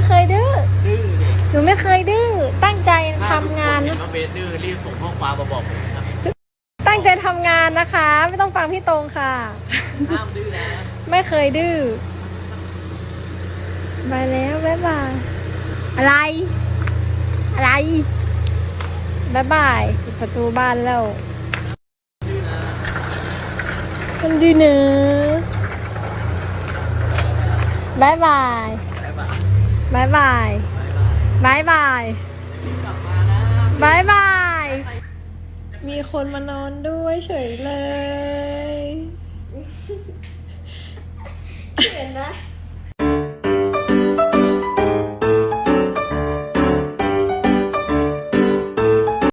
ไม่เคยดื้อ ดื้อหนูไม่เคยดื้อ ตั้งใจทำงานนะเบสดื้อรีบส่งข้อความมาบอกะตั้งใจทำงานนะคะ ไม่ต้องฟังพี่ตรงค่ะ ห้ามดื้อแล้วไม่เคยดื้อไปแล้วบ๊ายบาย อะไร อะไรบ๊ายบายปิดประตูบ้านแล้วมันดีเนอะบ๊ายบาย บ๊ายบาย บายบายบายบายบายบาย มีคนมานอนด้วยเฉยเลย เห็นไหม